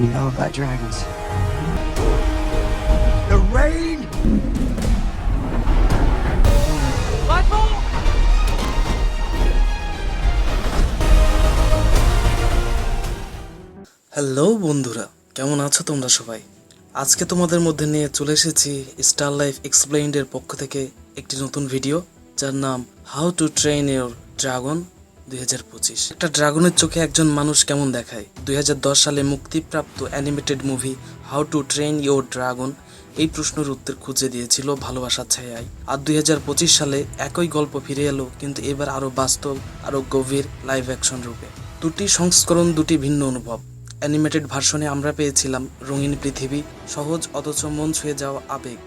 you know about dragons? The rain! Hello বন্ধুরা কেমন আছো তোমরা সবাই আজকে তোমাদের মধ্যে নিয়ে চলে এসেছি স্টার লাইফ এক্সপ্লেইন্ডের পক্ষ থেকে একটি নতুন ভিডিও যার নাম how to train your dragon দুই হাজার পঁচিশ। একটা ড্রাগনের চোখে একজন মানুষ কেমন দেখায়? দুই হাজার দশ সালে মুক্তিপ্রাপ্ত animated movie how to train your dragon এই প্রশ্নের উত্তর খুঁজে দিয়েছিল ভালোবাসার ছায়ায়। আর দুই হাজার পঁচিশ সালে একই গল্প ফিরে এলো, কিন্তু এবার আরও বাস্তব আরও গভীর লাইভ অ্যাকশন রূপে। দুটি সংস্করণ, দুটি ভিন্ন অনুভব। অ্যানিমেটেড ভার্সনে আমরা পেয়েছিলাম রঙিন পৃথিবী, সহজ অথচ মন ছুঁয়ে যাওয়া আবেগ।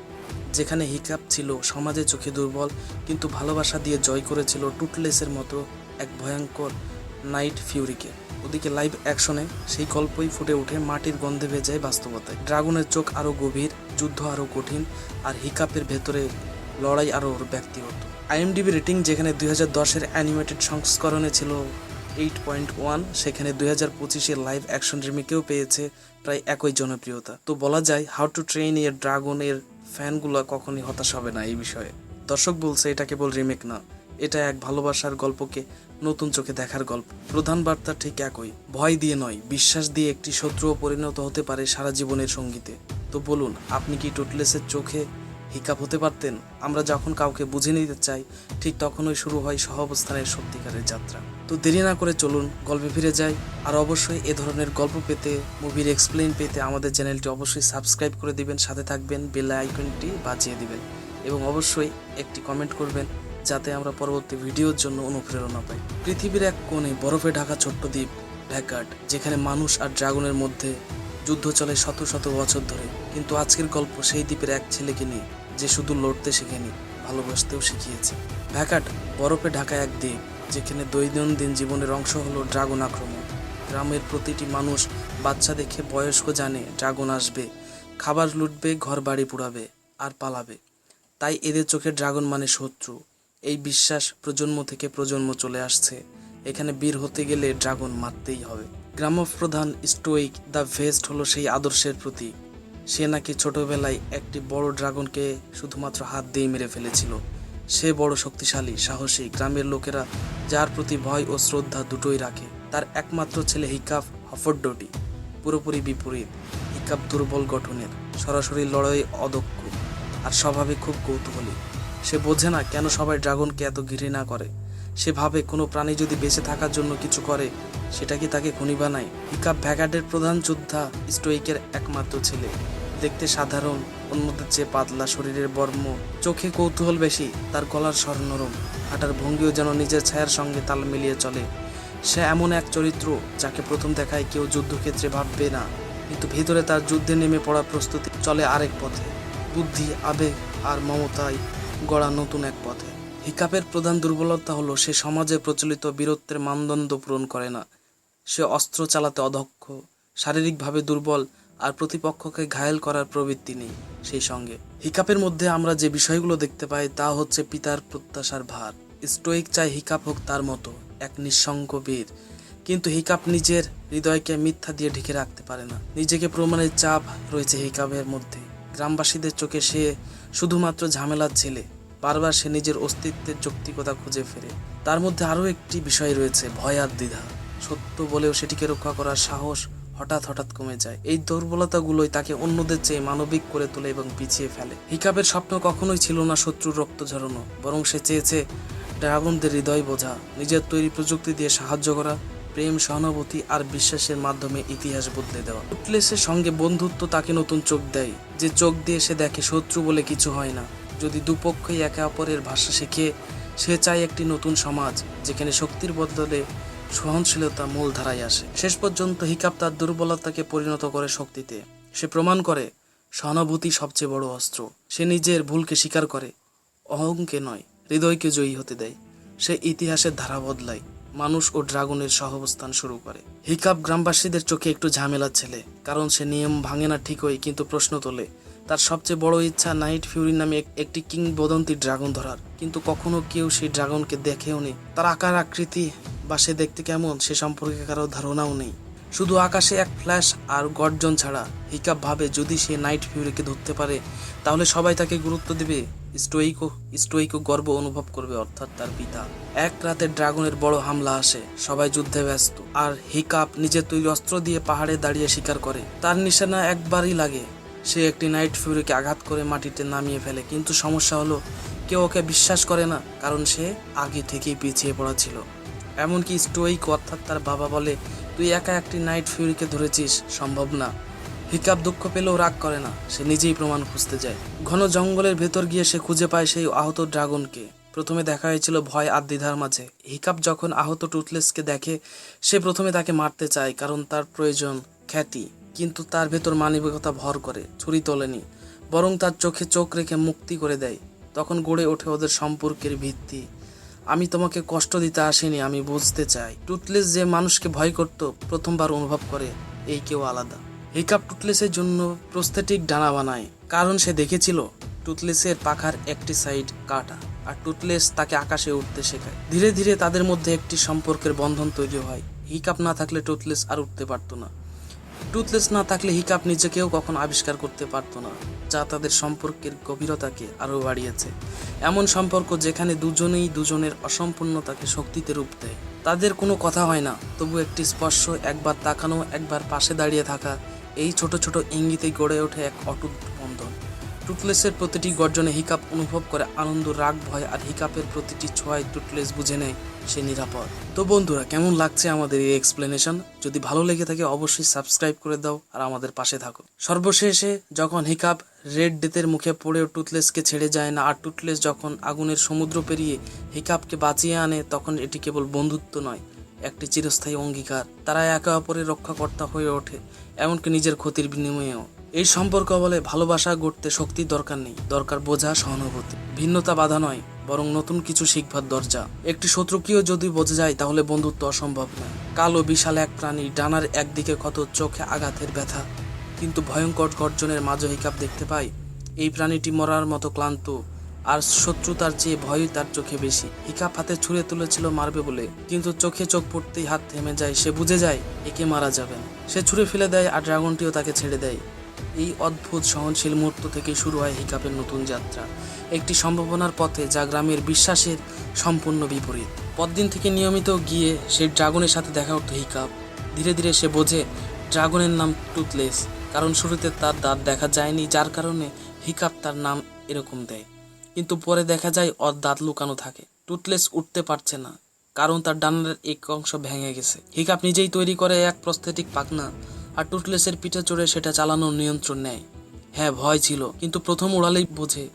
যেখানে হিকাপ ছিল সমাজে চোখে দুর্বল, কিন্তু ভালোবাসা দিয়ে জয় করেছিল টুটলেসের মতো এক ভয়ঙ্কর নাইট ফিউরিকে। ওদিকে লাইভ অ্যাকশনে সেই গল্পই ফুটে ওঠে, মাটির গন্ধে ভেজায় বাস্তবতায়। ড্রাগনের চোখ আরও গভীর, যুদ্ধ আরও কঠিন, আর হিকাপের ভেতরে লড়াই আরও ব্যক্তিগত। আইএমডিবি রেটিং যেখানে দুই হাজার দশের অ্যানিমেটেড সংস্করণে ছিল এইট পয়েন্ট ওয়ান, সেখানে দুই হাজার পঁচিশের লাইভ অ্যাকশন রিমেকেও পেয়েছে প্রায় একই জনপ্রিয়তা। তো বলা যায়, হাউ টু ট্রেন এর ড্রাগনের ফ্যানগুলো কখনই হতাশ হবে না এই বিষয়ে। দর্শক বলছে, এটা কেবল রিমেক না এটা এক ভালোবাসার গল্পকে নতুন চোখে দেখার গল্প। প্রধান বার্তা ঠিক একই, ভয় দিয়ে নয়, বিশ্বাস দিয়ে একটি শত্রুও পরিণত হতে পারে সারা জীবনের সঙ্গীতে। তো বলুন, আপনি কি টুটলেসের চোখে হিকাপ হতে পারতেন? আমরা যখন কাউকে বুঝে নিতে চাই, ঠিক তখনই শুরু হয় সহাবস্থানের সত্যিকারের যাত্রা। তো দেরি না করে চলুন, গল্পে ফিরে যাই। আর অবশ্যই এ ধরনের গল্প পেতে, মুভির এক্সপ্লেন পেতে আমাদের চ্যানেলটি অবশ্যই সাবস্ক্রাইব করে দিবেন। সাথে থাকবেন, বেল আইকনটি বাজিয়ে দিবেন। এবং অবশ্যই একটি কমেন্ট করবেন যাতে আমরা পরবর্তী ভিডিওর জন্য অনুপ্রেরণা পাই। পৃথিবীর এক কোণে বরফে ঢাকা ছোট্ট দ্বীপ ভ্যাকাট যেখানে মানুষ আর ড্রাগনের মধ্যে যুদ্ধ চলে শত শত বছর ধরে। কিন্তু আজকের গল্প সেই দ্বীপের এক ছেলেকে নিয়ে, যে শুধু লড়তে শেখেনি, ভালোবাসতেও শিখিয়েছে। ভ্যাকাট বরফে ঢাকা এক দ্বীপ, যেখানে দৈনন্দিন জীবনের অংশ হলো ড্রাগন আক্রমণ। গ্রামের প্রতিটি মানুষ বাচ্চা দেখে বয়স্ক জানে ড্রাগন আসবে, খাবার লুটবে ঘর বাড়ি পুড়াবে আর পালাবে। তাই এদের চোখে ড্রাগন মানে শত্রু। এই বিশ্বাস প্রজন্ম থেকে প্রজন্ম চলে আসছে। এখানে বীর হতে গেলে ড্রাগন মারতেই হবে। গ্রামপ্রধান স্টোইক দ্য ভেস্ট হলো সেই আদর্শের প্রতীক। সে নাকি ছোটবেলায় একটি বড় ড্রাগনকে শুধুমাত্র হাত দিয়ে মেরে ফেলেছিল। সে বড় শক্তিশালী, সাহসী, গ্রামের লোকেরা যার প্রতি ভয় ও শ্রদ্ধা দুটোই রাখে। তার একমাত্র ছেলে হিকাফ হফরডোটি পুরোপুরি বিপরীত। হিকাপ দুর্বল গঠনের, সরাসরি লড়াই অদক্ষ আর স্বভাবে খুব কৌতূহলী। সে বোঝে না কেন সবাই ড্রাগনকে এত ঘৃণা করে। সে ভাবে কোনো প্রাণী যদি বেঁচে থাকার জন্য কিছু করে, সেটা কি তাকে খুনি বানায়? হিকাপ ভ্যাগার্ডের প্রধান যোদ্ধা স্টোইকের একমাত্র ছেলে। দেখতে সাধারণ, অন্যদের চেয়ে পাতলা শরীরের বর্ম, চোখে কৌতূহল বেশি, তার গলার স্বর নরম, হাঁটার ভঙ্গিও যেন নিজের ছায়ার সঙ্গে তাল মিলিয়ে চলে। সে এমন এক চরিত্র যাকে প্রথম দেখায় কেউ যুদ্ধক্ষেত্রে ভাববে না, কিন্তু ভিতরে তার যুদ্ধে নেমে পড়া প্রস্তুতি চলে আরেক পথে। বুদ্ধি, আবেগ আর মমতায় গড়া নতুন এক পথে। হিকাপের প্রধান দুর্বলতা হলো, সে সমাজে প্রচলিত বীরত্বের মানদণ্ড পূরণ করে না। সে অস্ত্র চালাতে অদক্ষ শারীরিকভাবে দুর্বল আর প্রতিপক্ষকে ঘায়েল করার প্রবৃত্তি নেই সেই সঙ্গে। হিকাপের মধ্যে আমরা যে বিষয়গুলো দেখতে পাই তা হচ্ছে পিতার প্রত্যাশার ভার। স্টোইক চায় হিকাপ হোক তার মতো, এক নিঃসঙ্গ বীর। কিন্তু হিকাপ নিজের হৃদয়কে মিথ্যা দিয়ে ঢেকে রাখতে পারে না। নিজেকে প্রমাণের চাপ রয়েছে হিকাপের মধ্যে। গ্রামবাসীদের চোখে সে শুধুমাত্র ঝামেলার ছেলে। বারবার সে নিজের অস্তিত্বের যৌক্তিকতা খুঁজে ফেরে। তার মধ্যে আরও একটি বিষয় রয়েছে, ভয় আর দ্বিধা। সত্য বলেও সেটিকে রক্ষা করার সাহস হঠাৎ হঠাৎ কমে যায়। এই দুর্বলতাগুলোই তাকে অন্যদের চেয়ে মানবিক করে তোলে এবং পিছিয়ে ফেলে। হিকাবের স্বপ্ন কখনোই ছিল না শত্রুর রক্ত ঝরানো, বরং সে চেয়েছে ড্রাগনদের হৃদয় বোঝা, নিজের তৈরি প্রযুক্তি দিয়ে সাহায্য করা প্রেম, সহানুভূতি আর বিশ্বাসের মাধ্যমে ইতিহাস বদলে দেওয়া। উটলেসের সঙ্গে বন্ধুত্ব তাকে নতুন চোখ দেয়, যে চোখ দিয়ে সে দেখে শত্রু বলে কিছু হয় না। যদি দুপক্ষই একে অপরের ভাষা শিখে, সে চায় একটি নতুন সমাজ, যেখানে শক্তির বদলে সহনশীলতা মূল ধারায় আসে। শেষ পর্যন্ত হিকাপ তার দুর্বলতাকে পরিণত করে শক্তিতে। সে প্রমাণ করে, সহানুভূতি সবচেয়ে বড় অস্ত্র। সে নিজের ভুলকে স্বীকার করে, অহংকে নয়, হৃদয়কে জয়ী হতে দেয়। সে ইতিহাসের ধারা বদলায়। মানুষ ও ড্রাগনের সহাবস্থান শুরু করে। হিকাপ গ্রামবাসীদের চোখে একটু ঝামেলা ছেলে, কারণ সে নিয়ম ভাঙে না ঠিকই, কিন্তু প্রশ্ন তোলে। তার সবচেয়ে বড় ইচ্ছা নাইট ফিউরি নামে এক- একটি কিংবদন্তি ড্রাগন ধরার। কিন্তু কখনো কেউ সেই ড্রাগনকে দেখেও নেই। তার আকার, আকৃতি বা সে দেখতে কেমন, সে সম্পর্কে কারও ধারণাও নেই। শুধু আকাশে এক ফ্ল্যাশ আর গর্জন ছাড়া। হিকাপ ভাবে, যদি সে নাইট ফিউরিকে ধরতে পারে, তাহলে সবাই তাকে গুরুত্ব দেবে। স্টোইকো স্টোইকো গর্ব অনুভব করবে, অর্থাৎ তার পিতা। এক রাতে ড্রাগনের বড় হামলা আসে, সবাই যুদ্ধে ব্যস্ত। আর হিকাপ নিজের তৈরি অস্ত্র দিয়ে পাহাড়ে দাঁড়িয়ে শিকার করে। তার নিশানা একবারই লাগে। সে একটি নাইট ফিউরিকে আঘাত করে মাটিতে নামিয়ে ফেলে। কিন্তু সমস্যা হলো, কেউ ওকে বিশ্বাস করে না, কারণ সে আগে থেকেই পিছিয়ে পড়া ছিল। এমনকি স্টোইক অর্থাৎ তার বাবা বলে তুই একা একটি নাইট ফিউরিকে ধরেছিস, সম্ভব না। হিকাপ দুঃখ পেলেও রাগ করে না, সে নিজেই প্রমাণ খুঁজতে যায়। ঘন জঙ্গলের ভেতর গিয়ে সে খুঁজে পায় সেই আহত ড্রাগনকে। প্রথমে দেখা হয়েছিল ভয় আর দ্বিধার মাঝে। হিকাপ যখন আহত টুথলেসকে দেখে, সে প্রথমে তাকে মারতে চায়, কারণ তার প্রয়োজন খ্যাতি। কিন্তু তার ভেতর মানবিকতা ভর করে, ছুরি তোলেনি, বরং তার চোখে চোখ রেখে মুক্তি করে দেয়। তখন গড়ে ওঠে ওদের সম্পর্কের ভিত্তি। আমি তোমাকে কষ্ট দিতে আসিনি, আমি বুঝতে চাই। টুথলেস যে মানুষকে ভয় করত, প্রথমবার অনুভব করে এই কেউ আলাদা। হিকাপ টুথলেসের জন্য প্রস্থেটিক ডানা বানায়, কারণ সে দেখেছিল টুথলেসের পাখার একটি সাইড কাটা, আর টুথলেস তাকে আকাশে উঠতে শেখায়। ধীরে ধীরে তাদের মধ্যে একটি সম্পর্কের বন্ধন তৈরি হয়। হিকাপ না থাকলে টুথলেস আর উঠতে পারতো না। টুথলেস না থাকলে হিকাপ নিজেকেও কখনো আবিষ্কার করতে পারতো না, যা তাদের সম্পর্কের গভীরতাকে আরও বাড়িয়েছে। এমন সম্পর্ক যেখানে দুজনেই দুজনের অসম্পূর্ণতাকে শক্তিতে রূপ দেয়। তাদের কোনো কথা হয় না, তবু একটি স্পর্শ, একবার তাকানো, একবার পাশে দাঁড়িয়ে থাকা, এই ছোট ছোট ইঙ্গিতেই গড়ে ওঠে এক অটুট টুটলেসের প্রতিটি গর্জনে হিকাপ অনুভব করে আনন্দ, রাগ, ভয় আর হিকাপের প্রতিটি ছোঁয়ায় টুটলেস বুঝে নেয় সে নিরাপদ। তো বন্ধুরা, কেমন লাগছে আমাদের এই এক্সপ্লেনেশন যদি ভালো লেগে থাকে, অবশ্যই সাবস্ক্রাইব করে দাও আর আমাদের পাশে থাকো। সর্বশেষে, যখন হিকাপ রেড ডেথের মুখে পড়েও টুথলেসকে ছেড়ে যায় না আর টুথলেস যখন আগুনের সমুদ্র পেরিয়ে হিকাপকে বাঁচিয়ে আনে, তখন এটি কেবল বন্ধুত্ব নয়, একটি চিরস্থায়ী অঙ্গীকার। তারা একে অপরের রক্ষাকর্তা হয়ে ওঠে, এমনকি নিজের ক্ষতির বিনিময়েও। এই সম্পর্ক বলে ভালোবাসা, গড়তে শক্তির দরকার নেই। দরকার বোঝা, সহানুভূতি। ভিন্নতা বাধা নয়, বরং নতুন কিছু শিখবার দরজা। একটি শত্রুকেও যদি বোঝা যায়, তাহলে বন্ধুত্ব অসম্ভব নয়। কালো, বিশাল এক প্রাণী ডানার একদিকে কত চোখে আঘাতের ব্যথা। কিন্তু ভয়ঙ্কর গর্জনের মাঝে হিকাপ দেখতে পাই, এই প্রাণীটি মরার মতো ক্লান্ত। আর শত্রুতার চেয়ে ভয়ই তার চোখে বেশি। হিকাপ হাতে ছুঁড়ে তুলেছিল, মারবে বলে। কিন্তু চোখে চোখ পড়তেই হাত থেমে যায়, সে বুঝে যায়, একে মারা যাবে সে ছুঁড়ে ফেলে দেয় আর ড্রাগনটিও তাকে ছেড়ে দেয়। এই অদ্ভুত সহনশীল মুহূর্ত থেকে শুরু হয় হিকাপের নতুন যাত্রা। একটি সম্ভাবনার পথে যা গ্রামের বিশ্বাসের সম্পূর্ণ বিপরীত। পরদিন থেকে নিয়মিত গিয়ে সেই ড্রাগনের সাথে দেখা হতো হিকাপ ধীরে ধীরে সে বোঝে, ড্রাগনের নাম টুথলেস। কারণ শুরুতে তার দাঁত দেখা যায়নি, যার কারণে হিকাপ তার নাম এরকম দেয়। কিন্তু পরে দেখা যায় ওর দাঁত লুকানো থাকে। টুথলেস উঠতে পারছে না, কারণ তার ডানার এক অংশ ভেঙে গেছে। হিকাপ নিজেই তৈরি করে এক প্রস্থেটিক পাখনা আর টুথলেসের পিঠে চড়ে সেটা চালানোর নিয়ন্ত্রণ নেয়। হ্যাঁ ভয় ছিল, কিন্তু প্রথম উড়ালেই বোঝে,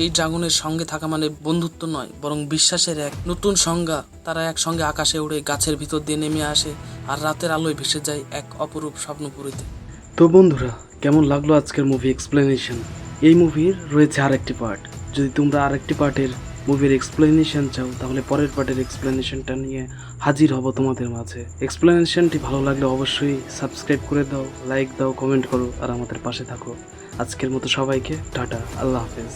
এই ড্রাগনের সঙ্গে থাকা মানে বন্ধুত্ব নয়, বরং বিশ্বাসের এক নতুন সংজ্ঞা। তারা একসঙ্গে আকাশে উড়ে গাছের ভিতর দিয়ে নেমে আসে আর রাতের আলোয় ভেসে যায় এক অপরূপ স্বপ্নপুরীতে। তো বন্ধুরা, কেমন লাগল আজকের মুভি এক্সপ্লেনেশন এই মুভির রয়েছে আরেকটি পার্ট যদি তোমরা আরেকটি পার্টের মুভির এক্সপ্লেনেশন চাও, তাহলে পরের পার্টের এক্সপ্লেনেশনটা নিয়ে হাজির হব তোমাদের মাঝে। এক্সপ্লেনেশনটি ভালো লাগলে অবশ্যই সাবস্ক্রাইব করে দাও লাইক দাও কমেন্ট করো, আর আমাদের পাশে থাকো। আজকের মতো সবাইকে টাটা, আল্লাহ হাফেজ।